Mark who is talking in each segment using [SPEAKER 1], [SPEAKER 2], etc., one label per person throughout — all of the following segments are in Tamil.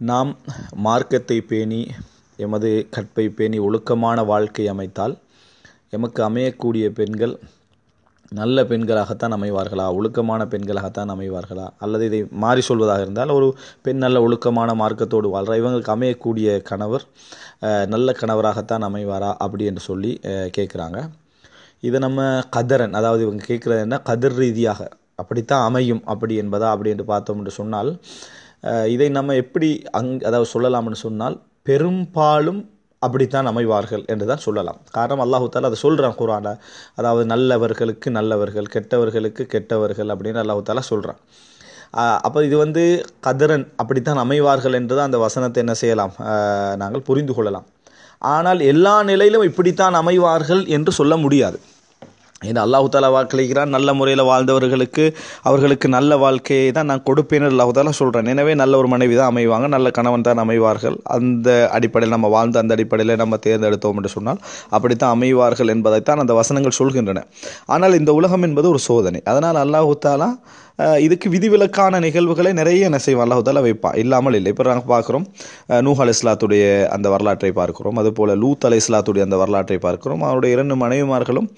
[SPEAKER 1] நாம் மார்க்கத்தை பேணி எமது கற்பை பேணி ஒழுக்கமான வாழ்க்கை அமைத்தால் எமக்கு அமையக்கூடிய பெண்கள் நல்ல பெண்களாகத்தான் அமைவார்களா? ஒழுக்கமான பெண்களாகத்தான் அமைவார்களா? அல்லது இதை மாறி சொல்வதாக இருந்தால் ஒரு பெண் நல்ல ஒழுக்கமான மார்க்கத்தோடு வாழ்றா? இவங்களுக்கு அமையக்கூடிய கணவர் நல்ல கணவராகத்தான் அமைவாரா? அப்படி என்று சொல்லி கேட்குறாங்க இதை நம்ம கதரன் அதாவது இவங்க கேட்குறது என்ன? கதிர் ரீதியாக. அப்படித்தான் அமையும். அப்படி என்பதா? அப்படி என்று பார்த்தோம் என்று சொன்னால் இதை நம்ம எப்படி அங் அதாவது சொல்லலாம்னு சொன்னால் பெரும்பாலும் அப்படித்தான் அமைவார்கள் என்று தான் சொல்லலாம். காரணம் அல்லாஹு தாலா அதை சொல்கிறான் குரான அதாவது நல்லவர்களுக்கு நல்லவர்கள் கெட்டவர்களுக்கு கெட்டவர்கள் அப்படின்னு அல்லாஹு தாலா சொல்கிறான் அப்போ இது வந்து கதிரன் அப்படித்தான் அமைவார்கள் என்று தான் அந்த வசனத்தை என்ன செய்யலாம்? நாங்கள் புரிந்து கொள்ளலாம். ஆனால் எல்லா நிலையிலும் இப்படித்தான் அமைவார்கள் என்று சொல்ல முடியாது. ஏன்னா அல்லாஹு தாலா வாக்களிக்கிறான் நல்ல முறையில் வாழ்ந்தவர்களுக்கு அவர்களுக்கு நல்ல வாழ்க்கையை தான் நான் கொடுப்பேன் அல்லாஹு தாலா சொல்கிறேன் எனவே நல்ல ஒரு மனைவி தான் அமைவாங்க நல்ல கணவன் தான் அமைவார்கள். அந்த அடிப்படையில் நம்ம வாழ்ந்த அந்த அடிப்படையில் நம்ம தேர்ந்தெடுத்தோம் என்று சொன்னால் அப்படித்தான் அமைவார்கள் என்பதைத்தான் அந்த வசனங்கள் சொல்கின்றன. ஆனால் இந்த உலகம் என்பது ஒரு சோதனை. அதனால் அல்லாஹு தாலா இதுக்கு விதிவிலக்கான நிகழ்வுகளை நிறைய என்ன செய்வான் அல்லாஹு வைப்பான். இல்லாமல் இல்லை. இப்போ நாங்கள் பார்க்குறோம் நூஹ் அலி இஸ்லாத்துடைய அந்த வரலாற்றை பார்க்கிறோம். அதுபோல் லூத் அலி இஸ்லாத்துடைய அந்த வரலாற்றை பார்க்கிறோம். அவருடைய இரண்டு மனைவிமார்களும்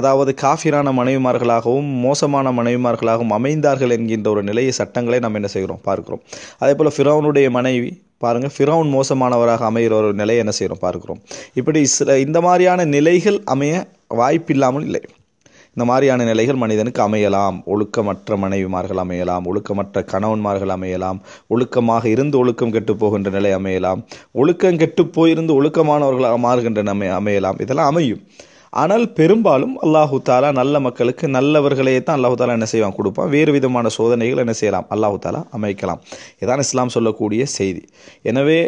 [SPEAKER 1] அதாவது காஃபிரான மனைவிமார்களாகவும் மோசமான மனைவிமார்களாகவும் அமைந்தார்கள் என்கின்ற ஒரு நிலையை சட்டங்களை நம்ம என்ன செய்கிறோம்? பார்க்கிறோம். அதே போல் ஃபிரௌனுடைய மனைவி பாருங்கள் ஃபிரௌன் மோசமானவராக அமைகிற ஒரு நிலையை என்ன செய்கிறோம்? பார்க்குறோம். இப்படி சில இந்த மாதிரியான நிலைகள் அமைய வாய்ப்பில்லாமல் இல்லை. இந்த மாதிரியான நிலைகள் மனிதனுக்கு அமையலாம். ஒழுக்கமற்ற மனைவிமார்கள் அமையலாம். ஒழுக்கமற்ற கணவன்மார்கள் அமையலாம். ஒழுக்கமாக இருந்து ஒழுக்கம் கெட்டு போகின்ற நிலை அமையலாம். ஒழுக்கம் கெட்டு போயிருந்து ஒழுக்கமானவர்களாக மாறுகின்ற நிலை அமையலாம். இதெல்லாம் அமையும். ஆனால் பெரும்பாலும் அல்லாஹு தாலா நல்ல மக்களுக்கு நல்லவர்களையே தான் அல்லாஹு தாலா என்ன செய்வான்? கொடுப்பான். வேறு விதமான சோதனைகள் என்ன செய்யலாம்? அல்லாஹு தாலா அமைக்கலாம். இதான் இஸ்லாம் சொல்லக்கூடிய செய்தி. எனவே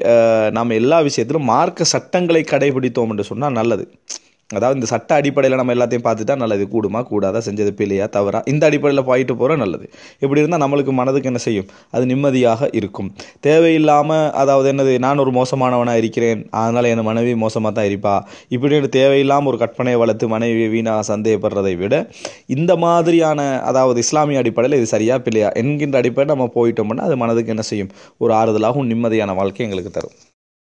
[SPEAKER 1] நாம் எல்லா விஷயத்திலும் மார்க்க சட்டங்களை கடைபிடித்தோம் என்று சொன்னால் நல்லது. அதாவது இந்த சட்ட அடிப்படையில் நம்ம எல்லாத்தையும் பார்த்துட்டா நல்லது. கூடுமா? கூடாதா? செஞ்சது பிள்ளையா தவறா? இந்த அடிப்படையில் போயிட்டு போகிற நல்லது. இப்படி இருந்தால் நம்மளுக்கு மனதுக்கு என்ன செய்யும்? அது நிம்மதியாக இருக்கும். தேவையில்லாமல் அதாவது என்னது நான் ஒரு மோசமானவனாக இருக்கிறேன். அதனால் என் மனைவி மோசமாக தான் இருப்பா. இப்படின்னு தேவையில்லாமல் ஒரு கற்பனையை வளர்த்து மனைவி வீணாக சந்தேகப்படுறதை விட இந்த மாதிரியான அதாவது இஸ்லாமிய அடிப்படையில் இது சரியா பிள்ளையா என்கின்ற அடிப்படையில் நம்ம போயிட்டோம்னா அது மனதுக்கு என்ன செய்யும்? ஒரு ஆறுதலாகவும் நிம்மதியான வாழ்க்கை எங்களுக்கு தரும்.